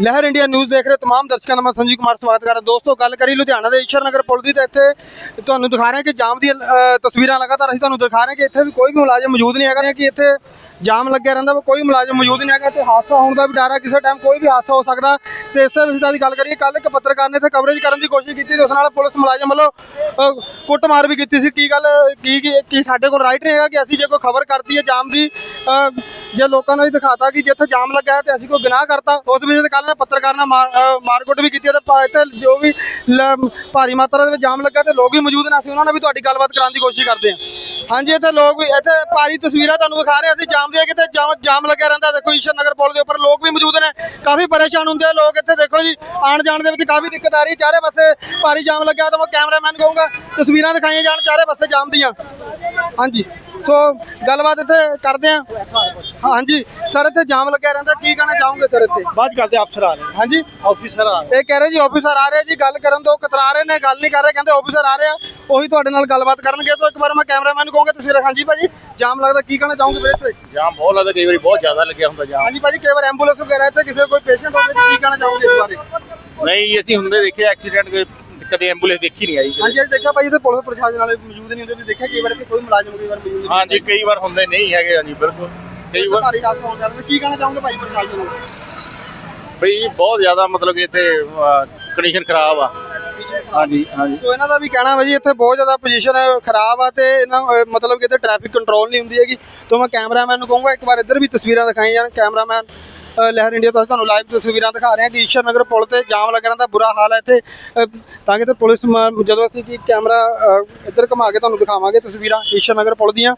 ਲਹਿਰ India news ਦੇਖ ਰਹੇ ਤਮਾਮ ਦਰਸ਼ਕਾਂ ਦਾ ਮੈਂ ਸੰਜੀਵ ਕੁਮਾਰ ਸਵਾਗਤ ਕਰਦਾ ਦੋਸਤੋ, ਗੱਲ ਕਰੀ ਲੁਧਿਆਣਾ ਦੇ ਈਸ਼ਰ ਨਗਰ ਪੁਲ ਦੀ ਤਾਂ ਇੱਥੇ ਤੁਹਾਨੂੰ ਦਿਖਾ ਰਹੇ ਕਿ ਜਾਮ ਦੀਆਂ ਤਸਵੀਰਾਂ ਲਗਾਤਾਰ ਅਸੀਂ ਤੁਹਾਨੂੰ ਦਿਖਾ ਰਹੇ ਹਾਂ ਕਿ ਇੱਥੇ ਵੀ ਕੋਈ ਵੀ ਮੁਲਾਜ਼ਮ ਮੌਜੂਦ ਨਹੀਂ ਹੈਗਾ ਕਿ ਇੱਥੇ ਜਾਮ ਲੱਗਿਆ ਰਹਿੰਦਾ, ਵਾ, ਕੋਈ ਮੁਲਾਜ਼ਮ ਮੌਜੂਦ ਨਹੀਂ ਹੈਗਾ। ਤੇ ਹਾਦਸਾ ਹੋਣ ਦਾ ਵੀ ਡਰ ਹੈ, ਕਿਸੇ ਟਾਈਮ ਕੋਈ ਵੀ ਹਾਦਸਾ ਹੋ ਸਕਦਾ। ਤੇ ਇਸੇ ਵਿਸ਼ੇ ਦੀ ਗੱਲ ਕਰੀਏ ਕੱਲ ਇੱਕ ਪੱਤਰਕਾਰ ਨੇ ਇੱਥੇ ਕਵਰੇਜ ਕਰਨ ਦੀ ਕੋਸ਼ਿਸ਼ ਕੀਤੀ, ਤੇ ਉਸ ਨਾਲ ਪੁਲਿਸ ਮੁਲਾਜ਼ਮ ਵੱਲੋਂ ਕੁੱਟਮਾਰ ਵੀ ਕੀਤੀ ਸੀ। ਕੀ ਗੱਲ, ਕੀ ਕੀ ਸਾਡੇ ਕੋਲ ਰਾਈਟ ਨਹੀਂ ਹੈਗਾ ਕਿ ਅਸੀਂ ਜੇ ਕੋਈ ਖਬਰ ਕਰਤੀ ਹੈ ਜਾਮ ਦੀ ਜੇ ਲੋਕਾਂ ਨੂੰ ਇਹ ਦਿਖਾਤਾ ਕਿ ਜਿੱਥੇ ਜਾਮ ਲੱਗਾ ਹੈ ਤੇ ਅਸੀਂ ਕੋਈ ਗੁਨਾਹ ਕਰਤਾ, ਉਸ ਵਿੱਚ ਕੱਲ ਨੇ ਪੱਤਰਕਾਰ ਨਾਲ ਮਾਰ- ਅ, ਮਾਰਕੁੱਟ ਵੀ ਕੀਤੀ ਤੇ ਇੱਥੇ ਜੋ ਵੀ ਭਾਰੀ ਮਾਤਰਾ ਦੇ ਵਿੱਚ ਜਾਮ ਲੱਗਾ ਤੇ ਲੋਕ ਵੀ ਮੌਜੂਦ ਨੇ ਅਸੀਂ ਉਹਨਾਂ ਨਾਲ ਵੀ ਤੁਹਾਡੀ ਗੱਲਬਾਤ ਕਰਾਉਣ ਦੀ ਕੋਸ਼ਿਸ਼ ਕਰਦੇ ਹਾਂ। ਹਾਂਜੀ ਇੱਥੇ ਲੋਕ ਵੀ ਇੱਥੇ ਭਾਰੀ ਤਸਵੀਰਾਂ ਤੁਹਾਨੂੰ ਦਿਖਾ ਰਹੇ ਹਾਂ। ਅਸੀਂ ਜਾਮ ਦੀਆਂ ਕਿਤੇ ਜਾਮ ਜਾਮ ਲੱਗਿਆ ਰਹਿੰਦਾ ਦੇਖੋ ਈਸ਼ਰ ਨਗਰ ਪੁਲ ਦੇ ਉੱਪਰ ਲੋਕ ਵੀ ਮੌਜੂਦ ਨੇ ਕਾਫੀ ਪਰੇਸ਼ਾਨ ਹੁੰਦੇ ਆ ਲੋਕ ਇੱਥੇ ਦੇਖੋ ਜੀ ਆਣ ਜਾਣ ਦੇ ਵਿੱਚ ਕਾਫੀ ਦਿੱਕਤ ਆ ਰਹੀ ਚਾਰੇ ਪਾਸੇ ਭਾਰੀ ਜਾਮ ਲੱਗਿਆ ਤਾਂ ਮੈਂ ਕੈਮਰਾਮੈਨ ਕਹੂੰਗਾ ਤਸਵੀਰਾਂ ਦਿਖਾਈਆਂ ਜਾਣ ਚਾਰੇ ਪਾਸੇ ਜਾਮ ਦੀਆਂ। ਹਾਂਜੀ ਸੋ ਗੱਲਬਾਤ ਇੱਥੇ ਕਰਦੇ ਆ ਹਾਂਜੀ ਸਰ ਇੱਥੇ ਜਾਮ ਲੱਗਿਆ ਰਹਿੰਦਾ। ਕੀ ਕਹਿਣਾ ਚਾਹੋਗੇ ਸਰ ਇੱਥੇ? ਬਾਅਦ ਕਰਦੇ ਅਫਸਰ ਆ ਰਹੇ ਹਾਂਜੀ। ਆਫੀਸਰ ਆ ਰਹੇ ਇਹ ਕਹਿ ਰਹੇ ਜੀ ਆਫੀਸਰ ਆ ਰਹੇ ਜੀ ਗੱਲ ਕਰਨ ਤੋਂ ਕਤਰਾ ਰਹੇ ਨੇ ਗੱਲ ਨਹੀਂ ਕਰ ਰਹੇ ਕਹਿੰਦੇ ਆਫੀਸਰ ਆ ਰਹੇ ਆ ਉਹੀ ਤੁਹਾਡੇ ਨਾਲ ਗੱਲਬਾਤ ਕਰਨਗੇ। ਤਾਂ ਇੱਕ ਵਾਰ ਮੈਂ ਕੈਮਰਾਮੈਨ ਨੂੰ ਕਹੂੰਗਾ ਤਸਵੀਰ ਹਾਂਜੀ ਭਾਜੀ ਜਾਮ ਲੱਗਦਾ ਕੀ ਕਹਿਣਾ ਚਾਹੋਗੇ ਵੀਰੇ ਇੱਥੇ? ਜਾਮ ਬਹੁਤ ਲੱਗਦਾ ਕਈ ਵਾਰੀ ਬਹੁਤ ਜ਼ਿਆਦਾ ਲੱਗਿਆ ਹੁੰਦਾ ਜਾਮ। ਹਾਂਜੀ ਭਾਜੀ ਕਈ ਵਾਰ ਐਂਬੂਲੈਂਸ ਵਗੈਰਾ ਇੱਥੇ ਕਿਸੇ ਕੋਈ ਪੇਸ਼ੈਂਟ ਹੋਵੇ ਤਾਂ ਕੀ ਕਹਿਣਾ ਚਾਹੋਗੇ ਇਸ ਬਾਰੇ? ਨਹੀਂ ਅਸੀਂ ਹੁੰਦੇ ਦੇਖੇ ਐਕਸੀਡੈਂਟ ਦੇ ਕਦੇ ਐਂਬੂਲੈਂਸ ਦੇਖੀ ਨਹੀਂ ਆਈ। ਹਾਂਜੀ ਦੇਖਿਆ ਭਾਜੀ ਤੇ ਪੁਲਿਸ ਪ੍ਰਸ਼ਾਸਨ ਵਾਲੇ ਮੌਜੂਦ ਨਹੀਂ ਹੁੰਦੇ ਤੁਸੀਂ ਦੇਖਿਆ ਕਈ ਵਾਰ ਇੱਥੇ ਕੋਈ ਮੁਲਾਜ਼ਮ ਕਈ ਵਾਰ ਮੌਜੂਦ ਨਹੀਂ। ਹਾਂਜੀ ਕਈ ਵਾਰ ਹੁੰਦੇ ਨਹੀਂ ਹੈਗੇ ਹਾਂਜੀ ਬਿਲਕੁਲ। ਕਈ ਵਾਰ ਭਾਰੀ ਹਾਦਸਾ ਹੋ ਜਾਂਦਾ ਕੀ ਕਹਿਣਾ ਚਾਹੋਗੇ ਭਾਜੀ ਪ੍ਰਸ਼ਾਸਨ ਨੂੰ ਬਈ ਬਹੁਤ ਜ਼ਿਆਦਾ ਮਤਲਬ ਕਿ ਇੱਥੇ ਕੰਡੀਸ਼ਨ ਖਰਾਬ ਆ। ਹਾਂਜੀ ਹਾਂਜੀ। ਸੋ ਇਹਨਾਂ ਦਾ ਵੀ ਕਹਿਣਾ ਵਾ ਜੀ ਇੱਥੇ ਬਹੁਤ ਜ਼ਿਆਦਾ ਪੋਜੀਸ਼ਨ ਖਰਾਬ ਆ ਤੇ ਇਹਨਾਂ ਮਤਲਬ ਕਿ ਇੱਥੇ ਟ੍ਰੈਫਿਕ ਕੰਟਰੋਲ ਨਹੀਂ ਹੁੰਦੀ ਹੈਗੀ। ਤੋਂ ਮੈਂ ਕੈਮਰਾਮੈਨ ਨੂੰ ਕਹੂੰਗਾ ਇੱਕ ਵਾਰ ਇੱਧਰ ਵੀ ਤਸਵੀਰਾਂ ਦਿਖਾਈ ਜਾਣ। ਕੈਮਰਾਮੈਨ ਲਹਿਰ ਇੰਡੀਆ ਤੋਂ ਤੁਹਾਨੂੰ ਲਾਈਵ ਤਸਵੀਰਾਂ ਦਿਖਾ ਰਹੇ ਹਾਂ ਕਿ ਈਸ਼ਰ ਨਗਰ ਪੁਲ ਤੇ ਜਾਮ ਲੱਗਣ ਦਾ ਬੁਰਾ ਹਾਲ ਹੈ ਇੱਥੇ। ਤਾਂ ਕਿ ਤੇ ਪੁਲਿਸ ਜਦੋਂ ਅਸੀਂ ਕੀ ਕੈਮਰਾ ਇੱਧਰ ਘੁਮਾ ਕੇ ਤੁਹਾਨੂੰ ਦਿਖਾਵਾਂਗੇ ਤਸਵੀਰਾਂ ਈਸ਼ਰ ਨਗਰ ਪੁਲ ਦੀਆਂ।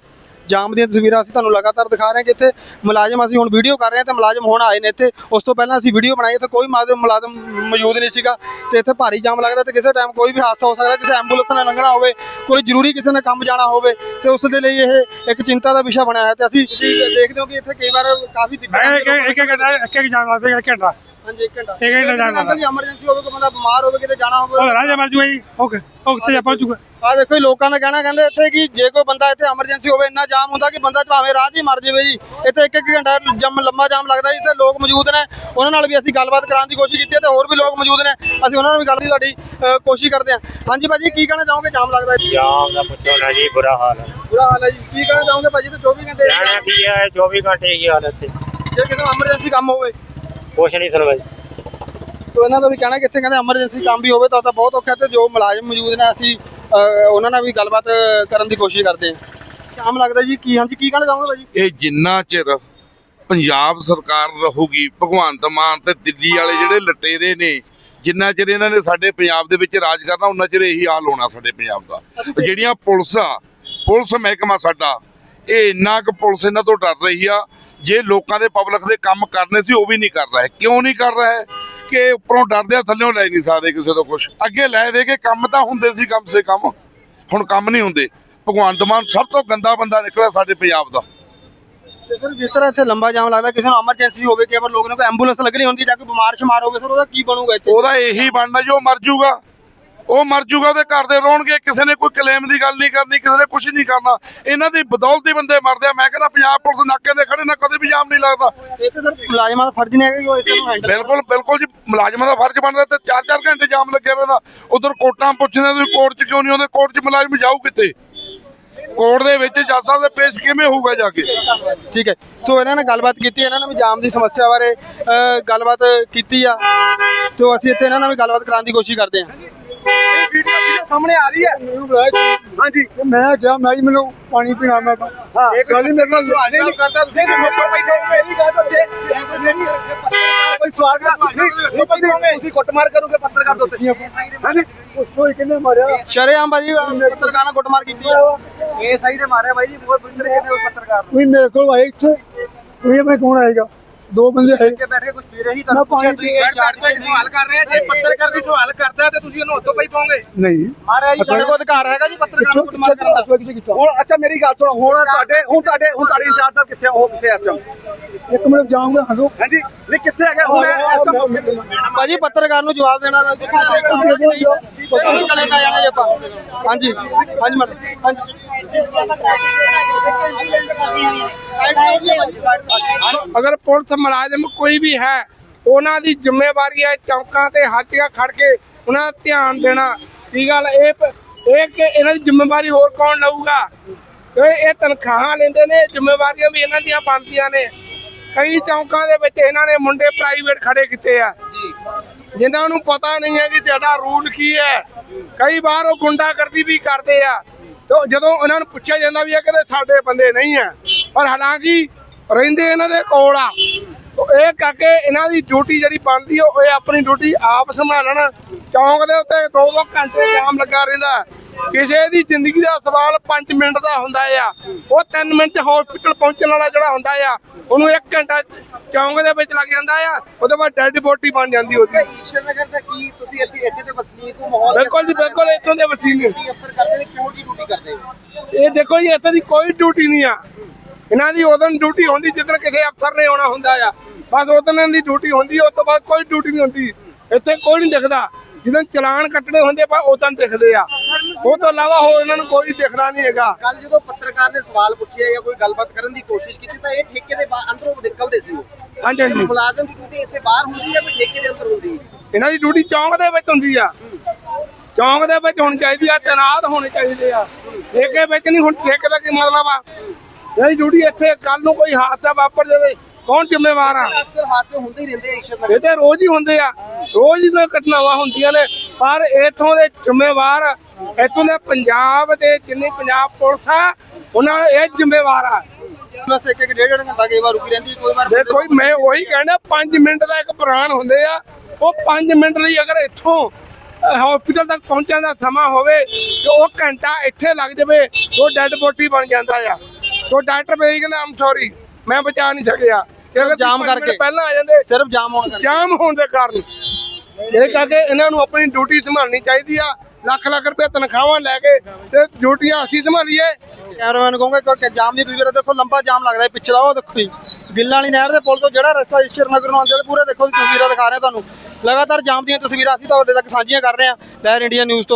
ਜਾਮ ਦੀਆਂ ਤਸਵੀਰਾਂ ਅਸੀਂ ਤੁਹਾਨੂੰ ਲਗਾਤਾਰ ਦਿਖਾ ਰਹੇ ਹਾਂ ਕਿ ਇੱਥੇ ਮੁਲਾਜ਼ਮ ਅਸੀਂ ਹੁਣ ਵੀਡੀਓ ਕਰ ਰਹੇ ਹਾਂ ਤੇ ਮੁਲਾਜ਼ਮ ਹੁਣ ਆਏ ਨੇ ਇੱਥੇ। ਉਸ ਤੋਂ ਪਹਿਲਾਂ ਅਸੀਂ ਵੀਡੀਓ ਬਣਾਈ ਇੱਥੇ ਕੋਈ ਮੁਲਾਜ਼ਮ ਮੁਲਾਜ਼ਮ ਮੌਜੂਦ ਨਹੀਂ ਸੀਗਾ ਤੇ ਇੱਥੇ ਭਾਰੀ ਜਾਮ ਲੱਗਦਾ ਤੇ ਕਿਸੇ ਟਾਈਮ ਕੋਈ ਵੀ ਹਾਦਸਾ ਹੋ ਸਕਦਾ ਕਿਸੇ ਐਂਬੂਲੈਂਸ ਨੇ ਲੰਘਣਾ ਹੋਵੇ ਕੋਈ ਜ਼ਰੂਰੀ ਕਿਸੇ ਨੇ ਕੰਮ ਜਾਣਾ ਹੋਵੇ ਤੇ ਉਸ ਦੇ ਲਈ ਇਹ ਇੱਕ ਚਿੰਤਾ ਦਾ ਵਿਸ਼ਾ ਬਣਿਆ ਹੈ ਤੇ ਅਸੀਂ ਦੇਖਦੇ ਹਾਂ ਕਿ ਇੱਥੇ ਕਈ ਵਾਰ ਕਾਫੀ ਦਿੱਕਤ ਇੱਕ ਇੱਕ ਇੱਕ ਇੱਕ ਜਾਣ ਵਾਸਤੇ ਇੱਕ ਘੰਟਾ। ਹਾਂਜੀ ਇੱਕ ਘੰਟਾ। ਇੱਕ ਘੰਟਾ ਜਾਣ ਵਾਸਤੇ। ਐਮਰਜੈਂਸੀ ਹੋਵੇ ਕੋਈ ਬੰਦਾ ਬਿਮਾਰ ਹੋਵੇ ਕਿਤੇ ਜਾਣਾ ਹੋਵੇ। ਉਹ ਰਾਜਾ ਮਰ ਜੂਗਾ ਜੀ। ਓਕੇ ਕਿੱਥੇ ਜਾ ਪਹੁੰਚੂਗਾ? ਆ ਦੇਖੋ ਜੀ ਲੋਕਾਂ ਦਾ ਕਹਿਣਾ ਕਹਿੰਦੇ ਇੱਥੇ ਕਿ ਜੇ ਕੋਈ ਬੰਦਾ ਇੱਥੇ ਐਮਰਜੈਂਸੀ ਹੋਵੇ ਇੰਨਾ ਜਾਮ ਹੁੰਦਾ ਕਿ ਬੰਦਾ ਭਾਵੇਂ ਰਾਹ 'ਚ ਹੀ ਮਰ ਜਾਵੇ ਜੀ। ਇੱਥੇ ਇੱਕ ਇੱਕ ਘੰਟਾ ਜਮ ਲੰਮਾ ਜਾਮ ਲੱਗਦਾ ਜੀ। ਤੇ ਲੋਕ ਮੌਜੂਦ ਨੇ। ਉਹਨਾਂ ਨਾਲ ਵੀ ਅਸੀਂ ਗੱਲਬਾਤ ਕਰਾਉਣ ਦੀ ਕੋਸ਼ਿਸ਼ ਕੀਤੀ ਹੈ ਤੇ ਹੋਰ ਵੀ ਲੋਕ ਮੌਜੂਦ ਨੇ। ਅਸੀਂ ਉਹਨਾਂ ਨਾਲ ਵੀ ਗੱਲ ਦੀ ਤੁਹਾਡੀ ਕੋਸ਼ਿਸ਼ ਕਰਦੇ ਹਾਂ। ਹਾਂਜੀ ਭਾਜੀ ਕੀ ਕਹਿਣਾ ਚਾਹੋਗੇ? ਜਾਮ ਲੱਗਦਾ ਜੀ। ਜਾਮ ਦਾ ਪੁੱਛੋ ਨਾ ਜੀ ਬੁਰਾ ਹਾਲ ਹੈ। ਬੁਰਾ ਹਾਲ ਹੈ ਜੀ। ਕੀ ਕਹਿਣਾ ਚਾਹੋਗੇ ਭਾਜੀ? ਤੇ 24 ਘੰਟੇ ਜਾਣਾ ਕੀ ਹੈ? 24 ਘੰਟੇ ਹੀ ਹਾਲਤ ਹੈ ਜੇ ਕਿਸੇ ਐਮਰਜੈਂਸੀ ਕੰਮ ਹੋਵੇ। ਕੁਛ ਨਹੀਂ ਸੁਣਵਾਈ ਤੇ ਇਹਨਾਂ ਦਾ ਵੀ ਕਹਿਣਾ ਕਿ ਇੱਥੇ ਕਹਿੰਦੇ ਐਮਰਜੈਂਸੀ ਕੰਮ ਵੀ ਹੋਵੇ ਤਾਂ ਤਾਂ ਬਹੁਤ ਔਖਾ ਤੇ ਜੋ ਮੁਲਾਜ਼ਮ ਮੌਜੂਦ ਨੇ ਅਸੀਂ ਉਹਨਾਂ ਨਾਲ ਵੀ ਗੱਲਬਾਤ ਕਰਨ ਦੀ ਕੋਸ਼ਿਸ਼ ਕਰਦੇ ਹਾਂ। ਜਾਮ ਲੱਗਦਾ ਜੀ ਕੀ ਹਾਂਜੀ ਕੀ ਕਹਿਣਾ ਚਾਹੋਗੇ ਭਾਜੀ? ਇਹ ਜਿੰਨਾ ਚਿਰ ਪੰਜਾਬ ਸਰਕਾਰ ਰਹੂਗੀ ਭਗਵੰਤ ਮਾਨ ਤੇ ਦਿੱਲੀ ਵਾਲੇ ਜਿਹੜੇ ਲਟੇਰੇ ਨੇ ਜਿੰਨਾ ਚਿਰ ਇਹਨਾਂ ਨੇ ਸਾਡੇ ਪੰਜਾਬ ਦੇ ਵਿੱਚ ਰਾਜ ਕਰਨਾ ਉਹਨਾਂ ਚਿਰ ਇਹੀ ਹਾਲ ਹੋਣਾ ਸਾਡੇ ਪੰਜਾਬ ਦਾ। ਜਿਹੜੀਆਂ ਪੁਲਿਸ ਆ ਪੁਲਿਸ ਮਹਿਕਮਾ ਸਾਡਾ ਇਹ ਇੰਨਾ ਕੁ ਪੁਲਿਸ ਇਹਨਾਂ ਤੋਂ ਡਰ ਰਹੀ ਆ ਜੇ ਲੋਕਾਂ ਦੇ ਪਬਲਿਕ ਦੇ ਕੰਮ ਕਰਨੇ ਸੀ ਉਹ ਵੀ ਨਹੀਂ ਕਰ ਰਿਹਾ। ਕਿਉਂ ਨਹੀਂ ਕਰ ਰਿਹਾ? ਕਿ ਉੱਪਰੋਂ ਡਰਦੇ ਆ ਥੱਲੇੋਂ ਲੈ ਨਹੀਂ ਸਕਦੇ ਕਿਸੇ ਤੋਂ ਕੁਝ ਅੱਗੇ ਲੈ ਦੇ ਕੇ ਕੰਮ ਤਾਂ ਹੁੰਦੇ ਸੀ ਕਮ ਸੇ ਕਮ। ਹੁਣ ਕੰਮ ਨਹੀਂ ਹੁੰਦੇ। ਭਗਵੰਤ ਮਾਨ ਸਭ ਤੋਂ ਗੰਦਾ ਬੰਦਾ ਨਿਕਲਿਆ ਸਾਡੇ ਪੰਜਾਬ ਦਾ। ਤੇ ਸਰ ਜਿਸ ਤਰ੍ਹਾਂ ਇੱਥੇ ਲੰਬਾ ਜਾਮ ਲੱਗਦਾ ਕਿਸੇ ਨੂੰ ਐਮਰਜੈਂਸੀ ਹੋਵੇ ਕਿ ਅਗਰ ਲੋਕ ਨੇ ਕੋਈ ਐਂਬੂਲੈਂਸ ਲੱਗਣੀ ਹੁੰਦੀ ਜਾਂ ਕੋਈ ਬਿਮਾਰ ਸ਼ਮਾਰ ਹੋਵੇ ਸਰ ਉਹਦਾ ਕੀ ਬਣੂਗਾ ਇੱਥੇ? ਉਹਦਾ ਇਹੀ ਬਣਨਾ ਜੋ ਮਰ ਜੂਗਾ। ਉਹ ਮਰ ਜੂਗਾ ਉਹਦੇ ਘਰ ਦੇ ਰੋਣਗੇ ਕਿਸੇ ਨੇ ਕੋਈ ਕਲੇਮ ਦੀ ਗੱਲ ਨਹੀਂ ਕਰਨੀ ਕਿਸੇ ਨੇ ਕੁਝ ਨਹੀਂ ਕਰਨਾ। ਇਹਨਾਂ ਦੀ ਬਦੌਲਤ ਹੀ ਬੰਦੇ ਮਰਦੇ ਆ। ਮੈਂ ਕਹਿੰਦਾ ਪੰਜਾਬ ਪੁਲਿਸ ਨਾਕੇ ਦੇ ਖੜੇ ਨਾ ਕਦੇ ਵੀ ਜਾਮ ਨਹੀਂ ਲੱਗਦਾ। ਸਰ ਮੁਲਾਜ਼ਮਾਂ ਦਾ ਫਰਜ਼ ਨਹੀਂ ਹੈਗਾ ਕਿ ਉਹ ਇੱਥੇ ਨੂੰ ਹੈਂਡਲ ਬਿਲਕੁਲ ਬਿਲਕੁਲ ਜੀ ਮੁਲਾਜ਼ਮਾਂ ਦਾ ਫਰਜ਼ ਬਣਦਾ ਤੇ 4-4 ਘੰਟੇ ਜਾਮ ਲੱਗਿਆ ਰਹਿੰਦਾ ਉਧਰ ਕੋਰਟਾਂ ਪੁੱਛਦੇ ਤੁਸੀਂ ਕੋਰਟ 'ਚ ਕਿਉਂ ਨਹੀਂ ਆਉਂਦੇ? ਕੋਰਟ 'ਚ ਮੁਲਾਜ਼ਮ ਜਾਊ ਕਿੱਥੇ? ਕੋਰਟ ਦੇ ਵਿੱਚ ਜੱਜ ਸਾਹਿਬ ਦੇ ਪੇਸ਼ ਕਿਵੇਂ ਹੋਊਗਾ ਜਾ ਕੇ? ਠੀਕ ਹੈ। ਸੋ ਇਹਨਾਂ ਨੇ ਗੱਲਬਾਤ ਕੀਤੀ ਇਹਨਾਂ ਨੇ ਵੀ ਜਾਮ ਦੀ ਸਮੱਸਿਆ ਬਾਰੇ ਗੱਲਬਾਤ ਕੀਤੀ ਆ। ਤੇ ਅਸੀਂ ਇੱਥੇ ਇਹਨਾਂ ਨਾਲ ਵੀ ਗੱਲਬਾਤ ਕਰਾਉਣ ਦੀ ਕੋਸ਼ਿਸ਼ ਕਰਦੇ ਹਾਂ। ਸਾਹਮਣੇ ਆ ਰਹੀ ਹੈ। ਹਾਂਜੀ। ਮੈਂ ਕਿਹਾ ਮੈਂ ਮੈਨੂੰ ਪਾਣੀ ਪੀਣਾ ਮੈਂ ਤਾਂ ਹਾਂ। ਗੱਲ ਮੇਰੇ ਨਾਲ ਨਹੀਂ ਨਹੀਂ ਕਰਦਾ। ਤੁਸੀਂ ਲੋਕਾਂ ਬੈਠੇ ਹੋ ਮੇਰੀ ਗੱਲ ਜੇ ਕੋਈ ਸਵਾਲ ਨਹੀਂ ਨਹੀਂ ਤੁਸੀਂ ਕੁੱਟਮਾਰ ਕਰੋਗੇ ਪੱਤਰਕਾਰ ਦੇ ਉੱਤੇ। ਹਾਂਜੀ। ਪੁੱਛੋ ਕਿੰਨੇ ਮਾਰਿਆ। ਸ਼ਰੇਆਮ ਬਾਜੀ ਪੱਤਰਕਾਰ ਨਾਲ ਕੁੱਟਮਾਰ ਕੀਤੀ ਆ। ਇਹ ਸਾਈਡ ਤੇ ਮਾਰਿਆ ਬਾਈ ਜੀ ਬਹੁਤ ਤਰੀਕੇ ਨਾਲ ਉਸ ਪੱਤਰਕਾਰ ਨੂੰ? ਤੁਸੀਂ ਮੇਰੇ ਕੋਲ ਆਏ ਇੱਥੇ। ਤੁਸੀਂ ਮੈਂ ਕੌਣ ਆਏਗਾ? ਦੋ ਬੰਦੇ ਆਏ ਕੇ ਬੈਠ ਕੇ ਕੁਝ ਪੀ ਰਹੀ ਮੈਂ ਪਾਣੀ ਪੀ ਸਵਾਲ ਕਰ ਰਹੇ ਜੇ ਪੱਤਰਕਾਰ ਵੀ ਸਵਾਲ ਕਰਦਾ ਤੇ ਤੁਸੀਂ ਉਹਨੂੰ ਹੱਥੋਂ ਪਈ ਪਾਓਗੇ? ਨਹੀਂ। ਮਾਰਿਆ ਜੀ ਸਾਡੇ ਕੋਲ ਅਧਿਕਾਰ ਹੈਗਾ ਜੀ ਪੱਤਰਕਾਰ ਨੂੰ ਕੁੱਟਮਾਰ ਕਰਨ ਦਾ ਹੁਣ ਅੱਛਾ ਮੇਰੀ ਗੱਲ ਸੁਣੋ ਹੁਣ ਤੁਹਾਡੇ ਹੁਣ ਤੁਹਾਡੇ ਹੁਣ ਤੁਹਾਡੇ ਇੰਚਾਰਜ ਸਾਹਿਬ ਕਿੱਥੇ ਆ? ਉਹ ਕਿੱਥੇ ਆ ਇਸ ਟਾਈਮ ਇੱਕ ਮਿੰਟ ਜਾਊਂਗਾ ਹਸੋ ਹਾਂਜੀ ਨਹੀਂ ਕਿੱਥੇ ਹੈਗੇ? ਹੁਣ ਇਸ ਟਾਈਮ ਭਾਜੀ ਪੱਤਰਕਾਰ ਨੂੰ ਜਵਾਬ ਦੇਣਾ ਹਾਂਜੀ ਹਾਂਜੀ ਮੈਡਮ ਹਾਂਜੀ। ਅਗਰ ਪੁਲਿਸ ਮੁਲਾਜ਼ਮ ਕੋਈ ਵੀ ਹੈ, ਉਹਨਾਂ ਦੀ ਜ਼ਿੰਮੇਵਾਰੀ ਹੈ ਚੌਂਕਾਂ ਤੇ ਹਾਟੀਆਂ ਖੜ ਕੇ ਉਹਨਾਂ ਦਾ ਧਿਆਨ ਦੇਣਾ। ਕੀ ਗੱਲ ਇਹ ਇਹ ਇਹਨਾਂ ਦੀ ਜ਼ਿੰਮੇਵਾਰੀ ਹੋਰ ਕੌਣ ਲਊਗਾ? ਇਹ ਤਨਖਾਹਾਂ ਲੈਂਦੇ ਨੇ, ਜ਼ਿੰਮੇਵਾਰੀਆਂ ਵੀ ਇਹਨਾਂ ਦੀਆਂ ਬਣਦੀਆਂ ਨੇ। ਕਈ ਚੌਂਕਾਂ ਦੇ ਵਿੱਚ ਇਹਨਾਂ ਨੇ ਮੁੰਡੇ ਪ੍ਰਾਈਵੇਟ ਖੜੇ ਕੀਤੇ ਆ। ਜਿਨ੍ਹਾਂ ਨੂੰ ਪਤਾ ਨਹੀਂ ਹੈ ਕਿ ਤੁਹਾਡਾ ਰੂਲ ਕੀ ਹੈ। ਕਈ ਵਾਰ ਉਹ ਗੁੰਡਾਗਰਦੀ ਵੀ ਕਰਦੇ ਆ। ਤੇ ਜਦੋਂ ਉਹਨਾਂ ਨੂੰ ਪੁੱਛਿਆ ਜਾਂਦਾ ਵੀ ਇਹ ਕਹਿੰਦੇ ਸਾਡੇ ਬੰਦੇ ਨਹੀਂ ਆ ਪਰ ਹਾਲਾਂਕਿ ਰਹਿੰਦੇ ਇਹਨਾਂ ਦੇ ਕੋਲ ਆ। ਇਹ ਕਰਕੇ ਇਹਨਾਂ ਦੀ ਡਿਊਟੀ ਜਿਹੜੀ ਬਣਦੀ ਆ, ਉਹ ਇਹ ਆਪਣੀ ਡਿਊਟੀ ਆਪ ਸੰਭਾਲਣ। ਚੌਂਕ ਦੇ ਉੱਤੇ 2-2 ਘੰਟੇ ਜਾਮ ਲੱਗਾ ਰਹਿੰਦਾ। ਕਿਸੇ ਦੀ ਜ਼ਿੰਦਗੀ ਦਾ ਸਵਾਲ 5 ਮਿੰਟ ਦਾ ਹੁੰਦਾ ਆ ਉਹ 3 ਮਿੰਟ ਹਸਪੀਟਲ ਪਹੁੰਚਣ ਵਾਲਾ ਜਿਹੜਾ ਹੁੰਦਾ ਆ ਉਹਨੂੰ 1 ਘੰਟਾ ਚੌਂਕ ਦੇ ਵਿੱਚ ਲੱਗ ਜਾਂਦਾ ਆ ਉਹਦੇ ਬਾਅਦ ਡੈੱਡ ਬੋਡੀ ਬਣ ਜਾਂਦੀ ਉਹਦੀ। ਈਸ਼ਰ ਨਗਰ ਦਾ ਕੀ ਤੁਸੀਂ ਇੱਥੇ ਇੱਥੇ ਦੇ ਵਸਨੀਕ ਹੋ ਮਾਹੌਲ ਬਿਲਕੁਲ ਜੀ ਬਿਲਕੁਲ ਇੱਥੋਂ ਦੇ ਵਸੀਲੇ ਕੀ ਅਫਸਰ ਕਰਦੇ ਨੇ ਕਿਉਂ ਜੀ ਡਿਊਟੀ ਕਰਦੇ ਇਹ ਦੇਖੋ ਜੀ ਇੱਥੇ ਦੀ ਕੋਈ ਡਿਊਟੀ ਨਹੀਂ ਆ। ਇਹਨਾਂ ਦੀ ਉਦੋਂ ਡਿਊਟੀ ਹੁੰਦੀ ਜਦੋਂ ਕਿਸੇ ਅਫਸਰ ਨੇ ਆਉਣਾ ਹੁੰਦਾ ਆ। ਬਸ ਉਦੋਂ ਇਹਨਾਂ ਦੀ ਡਿਊਟੀ ਹੁੰਦੀ ਉਸ ਤੋਂ ਬਾਅਦ ਕੋਈ ਡਿਊਟੀ ਨਹੀਂ ਹੁੰਦੀ। ਇੱਥੇ ਕੋਈ ਨਹੀਂ ਦਿਖਦਾ। ਜਦੋਂ ਚਲਾਨ ਕੱਟਣੇ ਹੁੰਦੇ ਪਰ ਉਦੋਂ ਦਿਖਦੇ ਆ। ਉਹ ਤੋਂ ਇਲਾਵਾ ਹੋਰ ਇਹਨਾਂ ਨੂੰ ਕੋਈ ਦਿਖਦਾ ਨਹੀਂ ਹੈਗਾ। ਕੱਲ ਜਦੋਂ ਪੱਤਰਕਾਰ ਨੇ ਸਵਾਲ ਪੁੱਛਿਆ ਜਾਂ ਕੋਈ ਗੱਲਬਾਤ ਕਰਨ ਦੀ ਕੋਸ਼ਿਸ਼ ਕੀਤੀ ਤਾਂ ਇਹ ਠੇਕੇ ਦੇ ਅੰਦਰੋਂ ਨਿਕਲਦੇ ਸੀ ਉਹ। ਹਾਂਜੀ ਹਾਂਜੀ। ਮੁਲਾਜ਼ਮ ਦੀ ਡਿਊਟੀ ਇੱਥੇ ਬਾਹਰ ਹੁੰਦੀ ਹੈ ਕਿ ਠੇਕੇ ਦੇ ਅੰਦਰ ਹੁੰਦੀ ਹੈ? ਇਹਨਾਂ ਦੀ ਡਿਊਟੀ ਚੌਂਕ ਦੇ ਵਿੱਚ ਹੁੰਦੀ ਆ। ਚੌਂਕ ਦੇ ਵਿੱਚ ਹੋਣੀ ਚਾਹੀਦੀ ਆ ਤੈਨਾਤ ਹੋਣੇ ਚਾਹੀਦੇ ਆ। ਠੇਕੇ ਵਿੱਚ ਨਹੀਂ ਹੁਣ ਠੇਕੇ ਦਾ ਕੀ ਮਤਲਬ ਆ? ਇਹਦੀ ਡਿਊਟੀ ਇੱਥੇ ਕੱਲ ਨੂੰ ਕੋਈ ਹਾਦਸਾ ਵਾਪਰ ਜਾਵੇ ਕੌਣ ਜ਼ਿੰਮੇਵਾਰ ਆ? ਅਕਸਰ ਹਾਦਸੇ ਹੁੰਦੇ ਹੀ ਰਹਿੰਦੇ ਆ ਈਸ਼ਰ ਨਗਰ। ਇਹ ਤੇ ਰੋਜ਼ ਹੀ ਹੁੰਦੇ ਆ। ਰੋਜ਼ ਹੀ ਤਾਂ ਘਟਨਾਵਾਂ ਹੁੰਦੀਆਂ ਨੇ। ਪਰ ਇਥੋਂ ਦੇ ਜ਼ਿੰਮੇਵਾਰ ਇਥੋਂ ਦੇ ਪੰਜਾਬ ਦੇ ਜਿੰਨੀ ਪੰਜਾਬ ਪੁਲਿਸ ਆ ਉਹਨਾਂ ਇਹ ਜ਼ਿੰਮੇਵਾਰ ਆ। ਬਸ ਇੱਕ ਇੱਕ ਡੇਢ ਡੇਢ ਘੰਟਾ ਕਈ ਵਾਰ ਰੁਕੀ ਰਹਿੰਦੀ ਕੋਈ ਵਾਰ ਦੇਖੋ ਜੀ, ਮੈਂ ਉਹੀ ਕਹਿੰਦਾ 5 ਮਿੰਟ ਦਾ ਇੱਕ ਪ੍ਰਾਣ ਹੁੰਦੇ ਆ। ਉਹ 5 ਮਿੰਟ ਲਈ ਅਗਰ ਇੱਥੋਂ ਹਸਪੀਟਲ ਤੱਕ ਪਹੁੰਚਣ ਦਾ ਸਮਾਂ ਹੋਵੇ ਤੇ ਉਹ ਘੰਟਾ ਇੱਥੇ ਲੱਗ ਜਾਵੇ ਉਹ ਡੈੱਡ ਬੋਡੀ ਬਣ ਜਾਂਦਾ ਆ। ਤੋ ਡਾਕਟਰ ਬਈ ਕਹਿੰਦਾ ਆਮ ਸੌਰੀ ਮੈਂ ਬਚਾ ਨਹੀਂ ਸਕਿਆ। ਅਗਰ ਜਾਮ ਕਰਕੇ। ਪਹਿਲਾਂ ਆ ਜਾਂਦੇ। ਸਿਰਫ ਜਾਮ ਹੋਣ ਕਰਕੇ। ਜਾਮ ਹੋਣ ਦੇ ਕਾਰਨ। ਇਹ ਕਰਕੇ ਇਹਨਾਂ ਨੂੰ ਆਪਣੀ ਡਿਊਟੀ ਸੰਭਾਲਣੀ ਚਾਹੀਦੀ ਆ। ਲੱਖ ਲੱਖ ਰੁਪਏ ਤਨਖਾਹਾਂ ਲੈ ਕੇ ਤੇ ਡਿਊਟੀਆਂ ਅਸੀਂ ਸੰਭਾਲੀਏ। ਕੈਮਰਾਮੈਨ ਕਹੂੰਗਾ ਕਿ ਜਾਮ ਦੀ ਤਸਵੀਰ ਦੇਖੋ ਲੰਬਾ ਜਾਮ ਲੱਗਦਾ ਹੈ ਪਿਛਲਾ ਉਹ ਦੇਖੋ ਜੀ। ਗਿੱਲਾਂ ਵਾਲੀ ਨਹਿਰ ਦੇ ਪੁਲ ਤੋਂ ਜਿਹੜਾ ਰਸਤਾ ਈਸ਼ਰ ਨਗਰ ਨੂੰ ਆਉਂਦਾ ਪੂਰੇ ਦੇਖੋ ਤਸਵੀਰਾਂ ਦਿਖਾ ਰਹੇ ਤੁਹਾਨੂੰ। ਲਗਾਤਾਰ ਜਾਮ ਦੀਆਂ ਤਸਵੀਰਾਂ ਅਸੀਂ ਤੁਹਾਡੇ ਤੱਕ ਸਾਂਝੀਆਂ ਕਰ ਰਹੇ ਹਾਂ। ਲਹਿਰ ਇੰਡੀਆ ਨਿਊਜ਼ ਤੋਂ।